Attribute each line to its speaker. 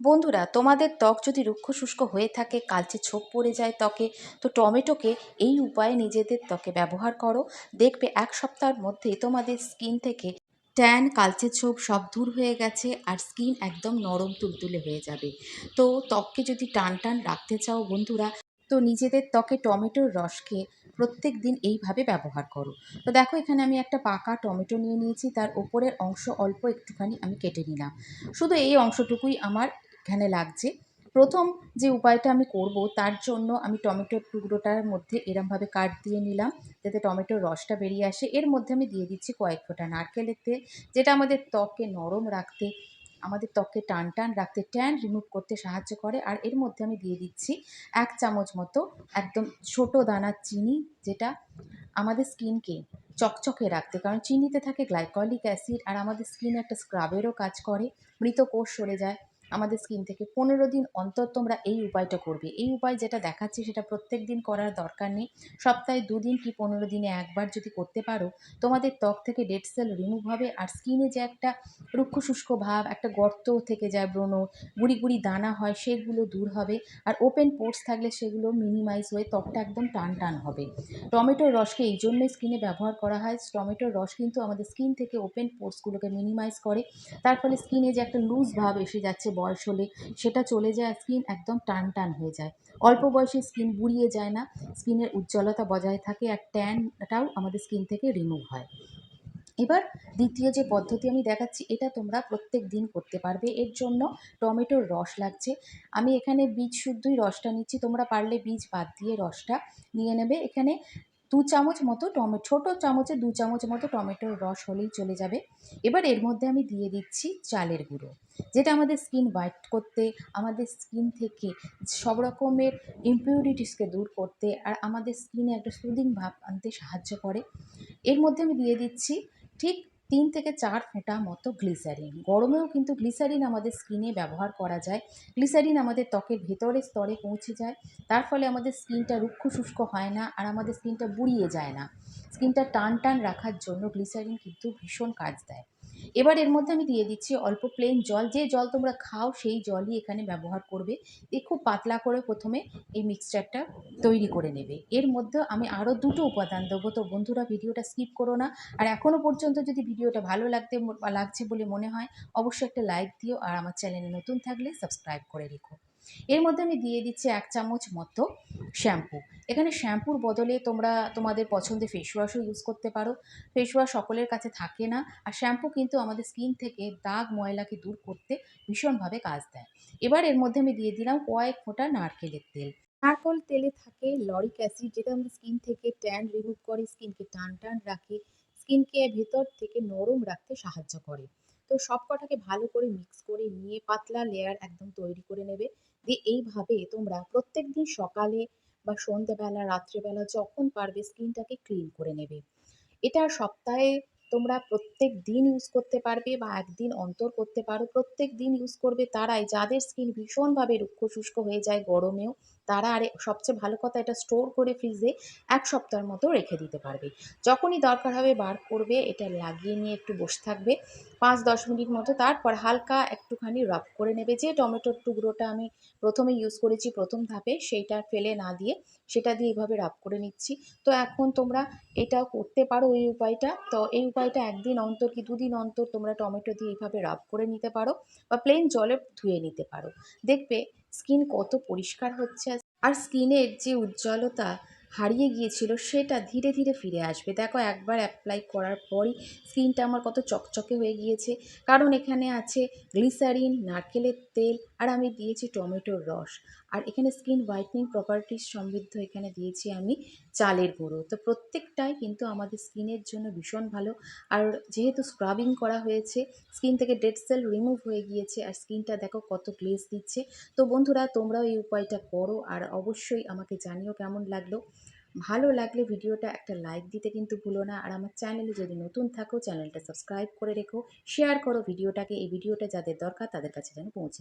Speaker 1: বন্ধুরা, তোমাদের ত্বক যদি রুক্ষ শুষ্ক হয়ে থাকে কালচে ছোপ পড়ে যায় ত্বকে, তো টমেটোকে এই উপায়ে নিজেদের ত্বকে ব্যবহার করো। দেখবে এক সপ্তাহের মধ্যেই তোমাদের স্কিন থেকে ট্যান কালচে ছোপ সব দূর হয়ে গেছে আর স্কিন একদম নরম তুলতুলে হয়ে যাবে। তো ত্বককে যদি টান টান রাখতে চাও বন্ধুরা, তো নিজেদের ত্বকে টমেটোর রসকে প্রত্যেক দিন এইভাবে ব্যবহার করো। তো দেখো, এখানে আমি একটা পাকা টমেটো নিয়ে নিয়েছি, তার ওপরের অংশ অল্প একটুখানি আমি কেটে নিলাম। শুধু এই অংশটুকুই আমার এখানে লাগছে। প্রথম যে উপায়টা আমি করব, তার জন্য আমি টমেটোর টুকরোটার মধ্যে এরমভাবে কাট দিয়ে নিলাম, যাতে টমেটোর রসটা বেরিয়ে আসে। এর মধ্যে আমি দিয়ে দিচ্ছি কয়েক ফোঁটা নারকেলের তেল, যেটা আমাদের ত্বককে নরম রাখতে, আমাদের ত্বককে টান টান রাখতে ট্যান রিমুভ করতে সাহায্য করে। আর এর মধ্যে আমি দিয়ে দিচ্ছি এক চামচ মতো একদম ছোট দানার চিনি, যেটা আমাদের স্কিনকে চকচকে রাখতে, কারণ চিনিতে থাকে গ্লাইকলিক অ্যাসিড, আর আমাদের স্কিনে একটা স্ক্রাবেরও কাজ করে, মৃত কোষ সরে যায়। আমাদের স্কিন থেকে পনেরো দিন অন্তর তোমরা এই উপায়টা করবে। এই উপায় যেটা দেখাচ্ছি সেটা প্রত্যেক দিন করার দরকার নেই। সপ্তাহে দুদিন কি পনেরো দিনে একবার যদি করতে পারো, তোমাদের ত্বক থেকে ডেড সেল রিমুভ হবে আর স্কিনে যে একটা রুক্ষ শুষ্ক ভাব, একটা গর্ত থেকে যায় ব্রণ, গুড়ি গুড়ি দানা হয় সেগুলো দূর হবে আর ওপেন পোর্স থাকলে সেগুলো মিনিমাইজ হয়ে ত্বকটা একদম টান টান হবে। টমেটোর রসকে এই জন্যই স্কিনে ব্যবহার করা হয়। টমেটোর রস কিন্তু আমাদের স্কিন থেকে ওপেন পোর্সগুলোকে মিনিমাইজ করে। তার ফলে স্কিনে যে একটা লুজ ভাব এসে যাচ্ছে বয়স হলে সেটা চলে যায় স্কিন একদম টান টান হয়ে যায়। অল্প বয়সে স্কিন বুড়িয়ে যায় না স্কিনের উজ্জ্বলতা বজায় থাকে, আর ট্যানটাও আমাদের স্কিন থেকে রিমুভ হয়। এবার দ্বিতীয় যে পদ্ধতি আমি দেখাচ্ছি, এটা তোমরা প্রত্যেক দিন করতে পারবে। এর জন্য টমেটোর রস লাগছে। আমি এখানে বীজ শুদ্ধই রসটা নিচ্ছি, তোমরা পারলে বীজ বাদ দিয়ে রসটা নিয়ে নেবে। এখানে দু চামচ মতো টমে, ছোটো চামচে দু চামচ মতো টমেটোর রস হলেই চলে যাবে। এবার এর মধ্যে আমি দিয়ে দিচ্ছি চালের গুঁড়ো, যেটা আমাদের স্কিন হোয়াইট করতে, আমাদের স্কিন থেকে সব রকমের ইম্পিউরিটিসকে দূর করতে আর আমাদের স্কিনে একটা সুদিং ভাব আনতে সাহায্য করে। এর মধ্যে আমি দিয়ে দিচ্ছি ঠিক তিন থেকে চার ফোঁটা মতো গ্লিসারিন। গরমেও কিন্তু গ্লিসারিন আমাদের স্কিনে ব্যবহার করা যায়। গ্লিসারিন আমাদের ত্বকের ভেতরের স্তরে পৌঁছে যায়। তার ফলে আমাদের স্কিনটা রুক্ষ শুষ্ক হয় না আর আমাদের স্কিনটা বুড়িয়ে যায় না। স্কিনটা টান টান রাখার জন্য গ্লিসারিন কিন্তু ভীষণ কাজ দেয়। এবার এর মধ্যে আমি দিয়ে দিচ্ছি অল্প প্লেন জল। যে জল তোমরা খাও, সেই জলই এখানে ব্যবহার করবে। দিয়ে খুব পাতলা করে প্রথমে এই মিক্সচারটা তৈরি করে নেবে। এর মধ্যে আমি আরও দুটো উপাদান দেবো। তো বন্ধুরা, ভিডিওটা স্কিপ করো না। আর এখনও পর্যন্ত যদি ভিডিওটা ভালো লাগতে লাগছে বলে মনে হয়, অবশ্যই একটা লাইক দিও। আর আমার চ্যানেলে নতুন থাকলে সাবস্ক্রাইব করে রেখো। এর মধ্যে আমি দিয়ে দিচ্ছি এক চামচ মতো শ্যাম্পু। এখানে শ্যাম্পুর বদলে তোমরা তোমাদের পছন্দের ফেস ওয়াশও ইউজ করতে পারো। ফেস ওয়াশ সকলের কাছে থাকে না, আর শ্যাম্পু কিন্তু আমাদের স্কিন থেকে দাগ ময়লাকে দূর করতে ভীষণভাবে কাজ দেয়। এবার এর মধ্যে আমি দিয়ে দিলাম কয়েক ফোঁটা নারকেলের তেল। নারকল তেলে থাকে লরিক অ্যাসিড যেটা আমাদের স্কিন থেকে ট্যান রিমুভ করে স্কিনকে টান টান রাখে। স্কিনকে ভেতর থেকে নরম রাখতে সাহায্য করে। তো সব কটাকে ভালো করে মিক্স করে নিয়ে পাতলা লেয়ার একদম তৈরি করে নেবে। দিয়ে এইভাবে তোমরা প্রত্যেক দিন সকালে বা সন্ধ্যেবেলা রাত্রেবেলা যখন পারবে স্কিনটাকে ক্লিন করে নেবে। এটা সপ্তাহে তোমরা প্রত্যেক দিন ইউজ করতে পারবে বা একদিন অন্তর করতে পারো। প্রত্যেক দিন ইউজ করবে তারাই। যাদের স্কিন ভীষণভাবে রুক্ষ শুষ্ক হয়ে যায় গরমেও তারা আরে সবচেয়ে ভালো কথা এটা স্টোর করে ফ্রিজে এক সপ্তাহের মতো রেখে দিতে পারবে। যখনই দরকার হবে বার করবে, এটা লাগিয়ে নিয়ে একটু বসে থাকবে। পাঁচ দশ মিনিট মতো তারপর হালকা একটুখানি রাব করে নেবে। যে টমেটোর টুকরোটা আমি প্রথমে ইউজ করেছি প্রথম ধাপে, সেইটা ফেলে না দিয়ে সেটা দিয়ে এইভাবে রাব করে নিচ্ছি। তো এখন তোমরা এটাও করতে পারো এই উপায়টা। তো এই উপায়টা একদিন অন্তর কি দুদিন অন্তর তোমরা টমেটো দিয়ে এইভাবে রাব করে নিতে পারো বা প্লেন জলে ধুয়ে নিতে পারো। দেখবে স্কিন কত পরিষ্কার হচ্ছে আর স্কিনের যে উজ্জ্বলতা হারিয়ে গিয়েছিল, সেটা ধীরে ধীরে ফিরে আসবে। দেখো, একবার অ্যাপ্লাই করার পরই স্কিনটা আমার কত চকচকে হয়ে গিয়েছে। কারণ এখানে আছে গ্লিসারিন নারকেলের তেল, আর আমি দিয়েছি টমেটোর রস। আর এখানে স্কিন হোয়াইটনিং প্রপার্টিস সমৃদ্ধ এখানে দিয়েছি আমি চালের গুঁড়ো। তো প্রত্যেকটাই কিন্তু আমাদের স্কিনের জন্য ভীষণ ভালো। আর যেহেতু স্ক্রাবিং করা হয়েছে স্কিন থেকে ডেড সেল রিমুভ হয়ে গিয়েছে আর স্কিনটা দেখো কত গ্লেজ দিচ্ছে। তো বন্ধুরা, তোমরাও এই উপায়টা করো আর অবশ্যই আমাকে জানিও কেমন লাগল। ভালো লাগলে ভিডিওটা একটা লাইক দিতে কিন্তু ভুলো না। আর আমার চ্যানেলে যদি নতুন থাকো চ্যানেলটা সাবস্ক্রাইব করে রেখো। শেয়ার করো ভিডিওটাকে। এই ভিডিওটা যাদের দরকার তাদের কাছে যেন পৌঁছে